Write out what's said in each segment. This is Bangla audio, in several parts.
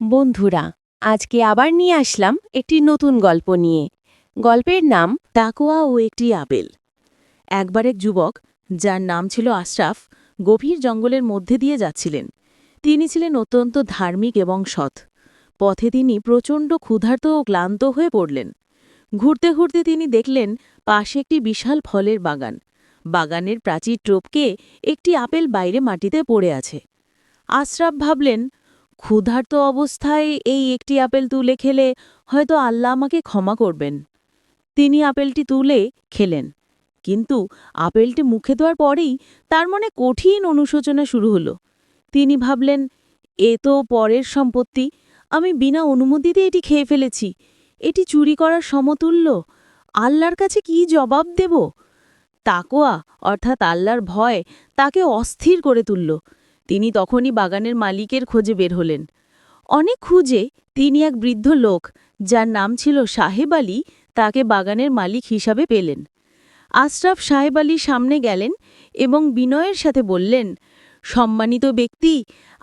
বন্ধুরা, আজকে আবার নিয়ে আসলাম একটি নতুন গল্প নিয়ে। গল্পের নাম তাকোয়া ও একটি আপেল একবার এক যুবক, যার নাম ছিল আশরাফ, গভীর জঙ্গলের মধ্যে দিয়ে যাচ্ছিলেন। তিনি ছিলেন অত্যন্ত ধার্মিক এবং সৎ। পথে তিনি প্রচণ্ড ক্ষুধার্ত ও ক্লান্ত হয়ে পড়লেন। ঘুরতে ঘুরতে তিনি দেখলেন, পাশে একটি বিশাল ফলের বাগান। বাগানের প্রাচীর টোপকে একটি আপেল বাইরে মাটিতে পড়ে আছে। আশরাফ ভাবলেন ক্ষুধার্ত অবস্থায় এই একটি আপেল তুলে খেলে হয়তো আল্লাহ আমাকে ক্ষমা করবেন। তিনি আপেলটি তুলে খেলেন। কিন্তু আপেলটি মুখে দেওয়ার পরেই তার মনে কঠিন অনুশোচনা শুরু হলো। তিনি ভাবলেন, এ তো পরের সম্পত্তি। আমি বিনা অনুমতিতে এটি খেয়ে ফেলেছি। এটি চুরি করার সমতুল্য। আল্লাহর কাছে কি জবাব দেব? তাকোয়া, অর্থাৎ আল্লাহর ভয়, তাকে অস্থির করে তুলল। তিনি তখনই বাগানের মালিকের খোঁজে বের হলেন। অনেক খুঁজে তিনি এক বৃদ্ধ লোক, যার নাম ছিল সাহেব আলী, তাকে বাগানের মালিক হিসাবে পেলেন। আশরাফ সাহেব আলীর সামনে গেলেন এবং বিনয়ের সাথে বললেন, সম্মানিত ব্যক্তি,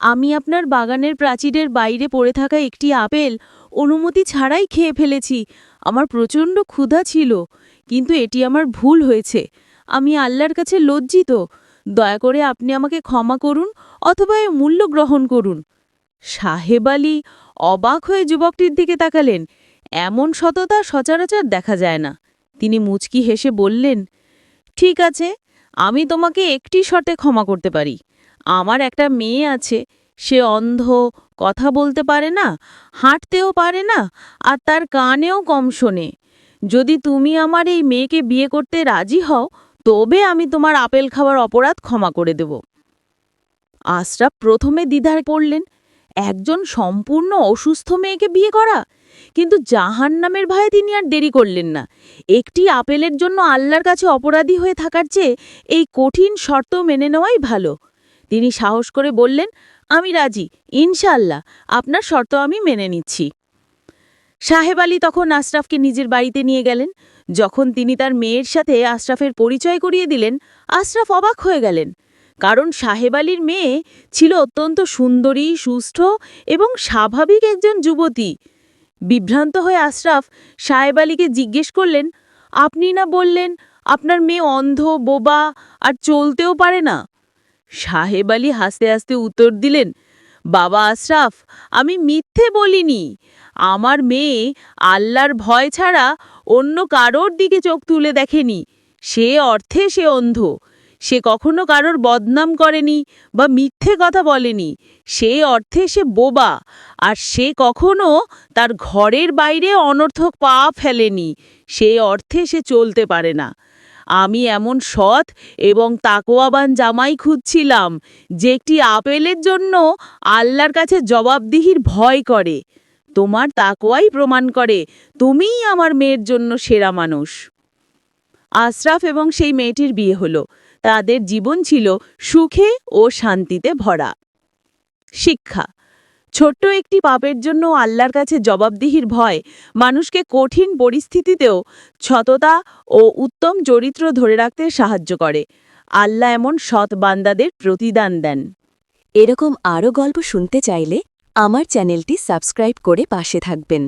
আমি আপনার বাগানের প্রাচীরের বাইরে পড়ে থাকা একটি আপেল অনুমতি ছাড়াই খেয়ে ফেলেছি। আমার প্রচণ্ড ক্ষুধা ছিল, কিন্তু এটি আমার ভুল হয়েছে। আমি আল্লাহর কাছে লজ্জিত। দয়া করে আপনি আমাকে ক্ষমা করুন অথবা এর মূল্য গ্রহণ করুন। সাহেব আলী অবাক হয়ে যুবকটির দিকে তাকালেন। এমন সততা সচরাচর দেখা যায় না। তিনি মুচকি হেসে বললেন, ঠিক আছে, আমি তোমাকে একটি শর্তে ক্ষমা করতে পারি। আমার একটা মেয়ে আছে, সে অন্ধ, কথা বলতে পারে না, হাঁটতেও পারে না, আর তার কানেও কম শোনে। যদি তুমি আমার এই মেয়েকে বিয়ে করতে রাজি হও তবে আমি তোমার আপেল খাওয়ার অপরাধ ক্ষমা করে দেব। আশরাফ প্রথমে দ্বিধায় পড়লেন, একজন সম্পূর্ণ অসুস্থ মেয়েকে বিয়ে করা? কিন্তু জাহান নামের ভয়ে তিনি আর দেরি করলেন না। একটি আপেলের জন্য আল্লাহর কাছে অপরাধী হয়ে থাকার চেয়ে এই কঠিন শর্ত মেনে নেওয়াই ভালো। তিনি সাহস করে বললেন, আমি রাজি ইনশাল্লাহ আপনার শর্ত আমি মেনে নিচ্ছি। সাহেব আলী তখন আশরাফকে নিজের বাড়িতে নিয়ে গেলেন। যখন তিনি তার মেয়ের সাথে আশরাফের পরিচয় করিয়ে দিলেন, আশরাফ অবাক হয়ে গেলেন। কারণ সাহেব আলীর মেয়ে ছিল অত্যন্ত সুন্দরী সুস্থ এবং স্বাভাবিক একজন যুবতী। বিভ্রান্ত হয়ে আশরাফ সাহেব আলীকে জিজ্ঞেস করলেন, আপনি না বললেন আপনার মেয়ে অন্ধ, বোবা আর চলতেও পারে না? সাহেব আলী হাসতে হাসতে উত্তর দিলেন বাবা আশরাফ, আমি মিথ্যে বলিনি। আমার মেয়ে আল্লাহর ভয় ছাড়া অন্য কারোর দিকে চোখ তুলে দেখেনি। সে অর্থে সে অন্ধ। সে কখনো কারোর বদনাম করেনি বা মিথ্যে কথা বলেনি। সে অর্থে সে বোবা। আর সে কখনো তার ঘরের বাইরে অনর্থক পা ফেলেনি। সে অর্থে সে চলতে পারে না। আমি এমন সৎ এবং তাকোয়াবান জামাই খুঁজছিলাম, যে একটি আপেলের জন্য আল্লাহর কাছে জবাবদিহির ভয় করে। তোমার তাকোয়াই প্রমাণ করে, তুমিই আমার মেয়ের জন্য সেরা মানুষ। আশরাফ এবং সেই মেয়েটির বিয়ে হলো। তাদের জীবন ছিল সুখে ও শান্তিতে ভরা। শিক্ষা ছোট্ট একটি পাপের জন্য আল্লাহর কাছে জবাবদিহির ভয় মানুষকে কঠিন পরিস্থিতিতেও সততা ও উত্তম চরিত্র ধরে রাখতে সাহায্য করে। আল্লাহ এমন সৎ বান্দাদের প্রতিদান দেন। এরকম আরও গল্প শুনতে চাইলে আমার চ্যানেলটি সাবস্ক্রাইব করে পাশে থাকবেন।